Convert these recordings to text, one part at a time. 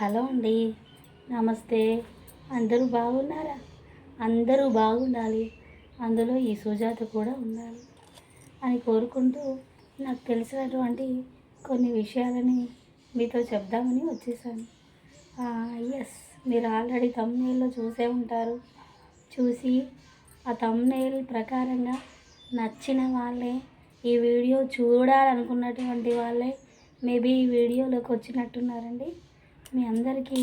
Hello అండి. నమస్తే. అందరూ బాగున్నారా? అందరూ బాగుండాలి. అందులో ఈ సుజాత కూడా ఉండాలి అని కోరుకుంటూ నాకు తెలిసినటువంటి కొన్ని విషయాలని మీతో చెప్దామని వచ్చేసాను. ఎస్ మీరు ఆల్రెడీ తమ్నేల్లో చూసే ఉంటారు. చూసి ఆ తమ్నేల్ ప్రకారంగా నచ్చిన వాళ్ళే ఈ వీడియో చూడాలనుకున్నటువంటి వాళ్ళే మేబీ ఈ వీడియోలోకి వచ్చినట్టున్నారండి. మీ అందరికీ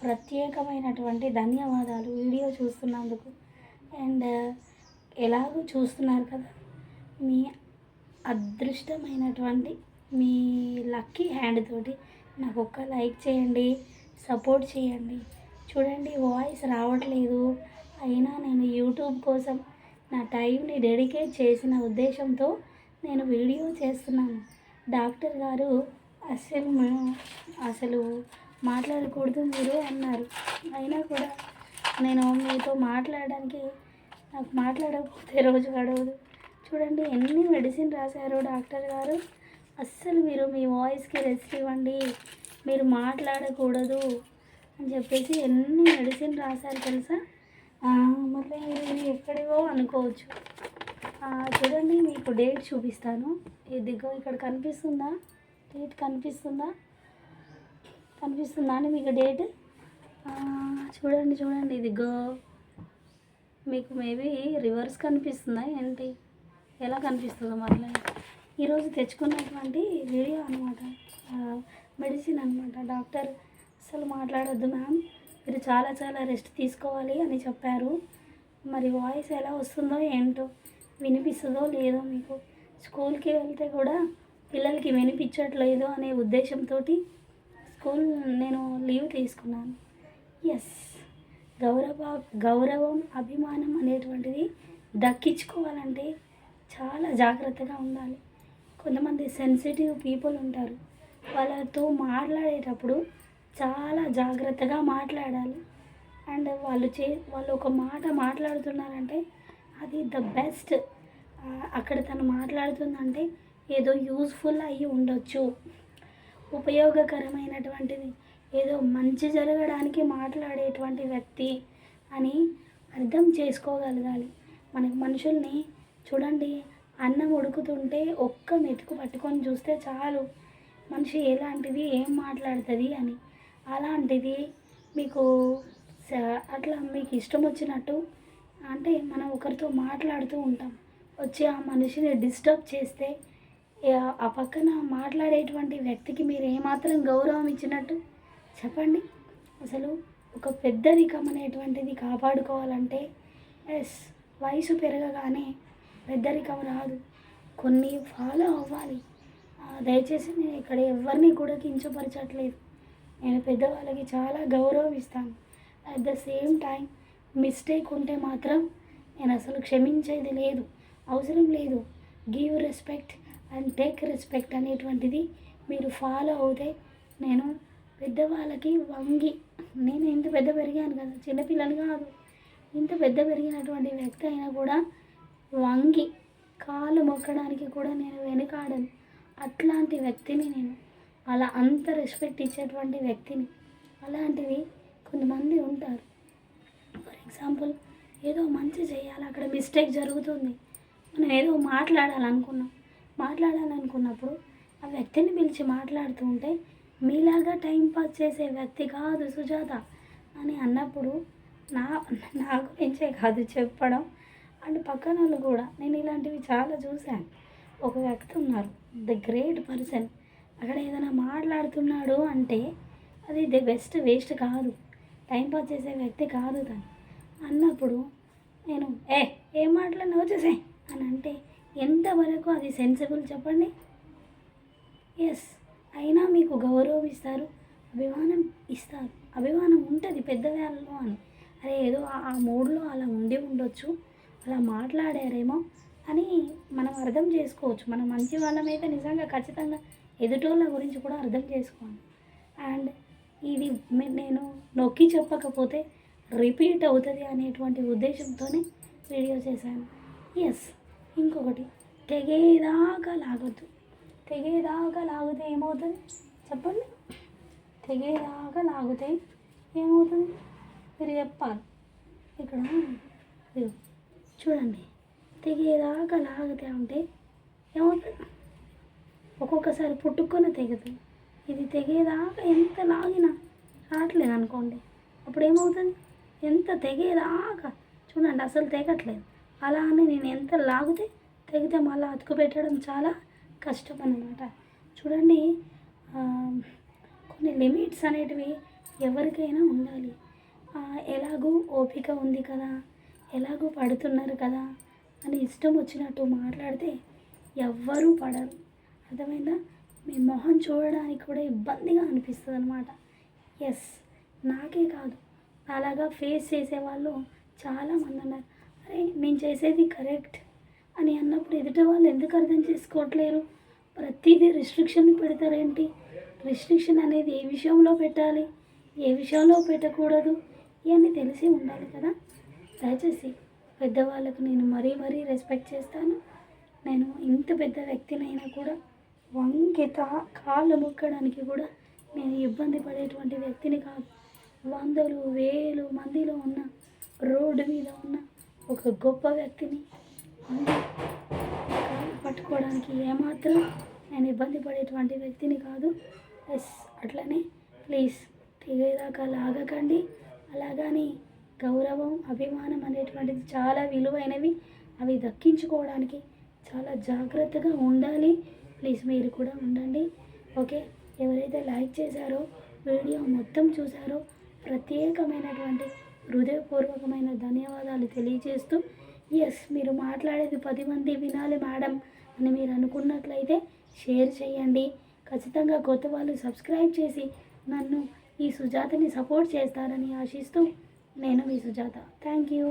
ప్రత్యేకమైనటువంటి ధన్యవాదాలు. వీడియో చూస్తున్నందుకు. అండ్ ఎలాగో చూస్తున్నారు కదా మీ అదృష్టమైనటువంటి మీ లక్కీ హ్యాండ్ తోటి నాకు ఒక్క లైక్ చేయండి సపోర్ట్ చేయండి. చూడండి వాయిస్ రావట్లేదు. అయినా నేను యూట్యూబ్ కోసం నా టైంని డెడికేట్ చేసిన ఉద్దేశంతో నేను వీడియో చేస్తున్నాను. డాక్టర్ గారు అసలు అసలు మాట్లాడకూడదు మీరు అన్నారు. అయినా కూడా నేను మీతో మాట్లాడడానికి నాకు మాట్లాడకపోతే రోజు గడవదు. చూడండి ఎన్ని మెడిసిన్ రాశారు డాక్టర్ గారు. అస్సలు మీరు మీ వాయిస్కి రెస్ట్ ఇవ్వండి. మీరు మాట్లాడకూడదు అని చెప్పేసి ఎన్ని మెడిసిన్ రాశారు తెలుసా? మళ్ళీ మీరు ఎక్కడివో అనుకోవచ్చు. చూడండి మీకు డేట్ చూపిస్తాను. ఇదిగో ఇక్కడ కనిపిస్తుందా? డేట్ కనిపిస్తుందా? కనిపిస్తుందా అండి మీకు డేట్? చూడండి చూడండి. ఇదిగో మీకు మేబీ రివర్స్ కనిపిస్తుందా ఏంటి? ఎలా కనిపిస్తుందో మరలా ఈరోజు తెచ్చుకున్నటువంటి వీడియో అనమాట మెడిసిన్ అనమాట డాక్టర్ అసలు మాట్లాడొద్దు మ్యామ్. మీరు చాలా చాలా రెస్ట్ తీసుకోవాలి అని చెప్పారు. మరి వాయిస్ ఎలా వస్తుందో ఏంటో వినిపిస్తుందో లేదో మీకు. స్కూల్కి వెళ్తే కూడా పిల్లలకి వినిపించట్లేదు అనే ఉద్దేశంతో స్కూల్ నేను లీవ్ తీసుకున్నాను. ఎస్ గౌరవ గౌరవం అభిమానం అనేటువంటిది దక్కించుకోవాలంటే చాలా జాగ్రత్తగా ఉండాలి. కొంతమంది సెన్సిటివ్ పీపుల్ ఉంటారు. వాళ్ళతో మాట్లాడేటప్పుడు చాలా జాగ్రత్తగా మాట్లాడాలి. అండ్ వాళ్ళు చే వాళ్ళు ఒక మాట మాట్లాడుతున్నారంటే అది ద బెస్ట్ అక్కడ తను మాట్లాడుతుందంటే ఏదో యూస్ఫుల్ అయ్యి ఉండొచ్చు. ఉపయోగకరమైనటువంటిది. ఏదో మంచి జరగడానికి మాట్లాడేటువంటి వ్యక్తి అని అర్థం చేసుకోగలగాలి. మనకు మనుషుల్ని చూడండి అన్నం ఉడుకుతుంటే ఒక్క మెతుకు పట్టుకొని చూస్తే చాలు. మనిషి ఎలాంటిది ఏం మాట్లాడుతుంది అని. అలాంటిది మీకు స- అట్లా మీకు ఇష్టం వచ్చినట్టు అంటే మనం ఒకరితో మాట్లాడుతూ ఉంటాం. వచ్చి ఆ మనిషిని డిస్టర్బ్ చేస్తే ఆ పక్కన మాట్లాడేటువంటి వ్యక్తికి మీరు ఏమాత్రం గౌరవం ఇచ్చినట్టు చెప్పండి. అసలు ఒక పెద్దరికం అనేటువంటిది కాపాడుకోవాలంటే ఎస్ వయసు పెరగగానే పెద్దరికం రాదు. కొన్ని ఫాలో అవ్వాలి. దయచేసి నేను ఇక్కడ ఎవరిని కూడా కించపరచట్లేదు. నేను పెద్దవాళ్ళకి చాలా గౌరవం ఇస్తాను. At the same time mistake ఉంటే మాత్రం నేను అసలు క్షమించేది లేదు. అవసరం లేదు. Give respect and take respect అనేటువంటిది మీరు ఫాలో అవుతే నేను పెద్దవాళ్ళకి వంగి నేను ఇంత పెద్ద పెరిగాను కదా చిన్నపిల్లని కాదు ఇంత పెద్ద పెరిగినటువంటి వ్యక్తి అయినా కూడా వంగి కాలు మొక్కడానికి కూడా నేను వెనుకాడను. అట్లాంటి వ్యక్తిని నేను అలా అంత రెస్పెక్ట్ ఇచ్చేటువంటి వ్యక్తిని అలాంటివి కొంతమంది ఉంటారు. ఫర్ ఎగ్జాంపుల్ ఏదో మంచి చేయాలి అక్కడ మిస్టేక్ జరుగుతుంది మనం ఏదో మాట్లాడాలనుకున్నాం. మాట్లాడాలనుకున్నప్పుడు ఆ వ్యక్తిని పిలిచి మాట్లాడుతూ ఉంటే మీలాగా టైం పాస్ చేసే వ్యక్తి కాదు సుజాత అని అన్నప్పుడు నా నా గురించే కాదు చెప్పడం. అండ్ పక్కన వాళ్ళు కూడా నేను ఇలాంటివి చాలా చూశాను. ఒక వ్యక్తి ఉన్నారు ద గ్రేట్ పర్సన్. అక్కడ ఏదైనా మాట్లాడుతున్నాడు అంటే అది ది బెస్ట్ వేస్ట్ కాదు. టైం పాస్ చేసే వ్యక్తి కాదు తను. అన్నప్పుడు నేను ఏ ఏం మాట్లాడినావు వచ్చేసే అని అంటే ఎంతవరకు అది సెన్సిబుల్ చెప్పండి? ఎస్ అయినా మీకు గౌరవం ఇస్తారు అభిమానం ఇస్తారు. అభిమానం ఉంటుంది పెద్దవాళ్ళలో అని. అరే ఏదో ఆ- మూడ్లో అలా ఉండి ఉండొచ్చు అలా మాట్లాడారేమో అని మనం అర్థం చేసుకోవచ్చు. మనం మంచి వాళ్ళమైతే నిజంగా ఖచ్చితంగా ఎదుటోళ్ళ గురించి కూడా అర్థం చేసుకోవాలి. అండ్ ఇది నేను నొక్కి చెప్పకపోతే రిపీట్ అవుతుంది అనేటువంటి ఉద్దేశంతోనే వీడియో చేశాను. ఎస్ ఇంకొకటి తెగేదాకా లాగొద్దు. తెగేదాకా లాగితే ఏమవుతుంది? చెప్పండి. తెగేదాకా లాగితే ఏమవుతుంది? మీరు చెప్పాలి. ఇక్కడ చూడండి. తెగేదాకా లాగితే ఉంటే ఏమవుతుంది? ఒక్కొక్కసారి పుట్టుకొని తెగదు ఇది తెగేదాకా ఎంత లాగినా రావట్లేదు అనుకోండి. అప్పుడు ఏమవుతుంది? ఎంత తెగేదాకా? చూడండి అసలు తెగట్లేదు. అలా అని నేను ఎంత లాగితే తెగితే మళ్ళీ అతుకు పెట్టడం చాలా కష్టం అన్నమాట చూడండి కొన్ని లిమిట్స్ అనేటివి ఎవరికైనా ఉండాలి. ఎలాగూ ఓపిక ఉంది కదా ఎలాగూ పడుతున్నారు కదా అని ఇష్టం వచ్చినట్టు మాట్లాడితే ఎవ్వరూ పడరు. అర్థమైందా? మీ మొహం చూడడానికి కూడా ఇబ్బందిగా అనిపిస్తుంది అనమాట ఎస్ నాకే కాదు. అలాగా ఫేస్ చేసేవాళ్ళు చాలామంది ఉన్నారు. నేను చేసేది కరెక్ట్ అని అన్నప్పుడు ఎదుటి వాళ్ళు ఎందుకు అర్థం చేసుకోవట్లేరు? ప్రతిదీ రిస్ట్రిక్షన్ పెడతారేంటి? రిస్ట్రిక్షన్ అనేది ఏ విషయంలో పెట్టాలి? ఏ విషయంలో పెట్టకూడదు? ఇవన్నీ తెలిసి ఉండాలి కదా? దయచేసి పెద్దవాళ్ళకు నేను మరీ మరీ రెస్పెక్ట్ చేస్తాను. నేను ఇంత పెద్ద వ్యక్తినైనా కూడా వంకిత కాళ్ళు మొక్కడానికి కూడా నేను ఇబ్బంది పడేటువంటి వ్యక్తిని కాదు. వందలు వేలు మందిలో ఉన్న రోడ్డు మీద ఉన్న ఒక గొప్ప వ్యక్తిని పట్టుకోవడానికి ఏమాత్రం నేను ఇబ్బంది పడేటువంటి వ్యక్తిని కాదు. ఎస్ అట్లనే ప్లీజ్ తెగేదాకా లాగకండి. అలాగని గౌరవం అభిమానం అనేటువంటిది చాలా విలువైనవి. అవి దక్కించుకోవడానికి చాలా జాగ్రత్తగా ఉండాలి. ప్లీజ్ మీరు కూడా ఉండండి. ఓకే ఎవరైతే లైక్ చేశారో వీడియో మొత్తం చూసారో ప్రత్యేకమైనటువంటి హృదయపూర్వకమైన ధన్యవాదాలు తెలియజేస్తూ ఎస్ మీరు మాట్లాడేది పది మంది వినాలి మేడం అని మీరు అనుకున్నట్లయితే షేర్ చేయండి. ఖచ్చితంగా కొత్త వాళ్ళు సబ్స్క్రైబ్ చేసి నన్ను ఈ సుజాతని సపోర్ట్ చేస్తారని ఆశిస్తూ నేను మీ సుజాత. Thank you.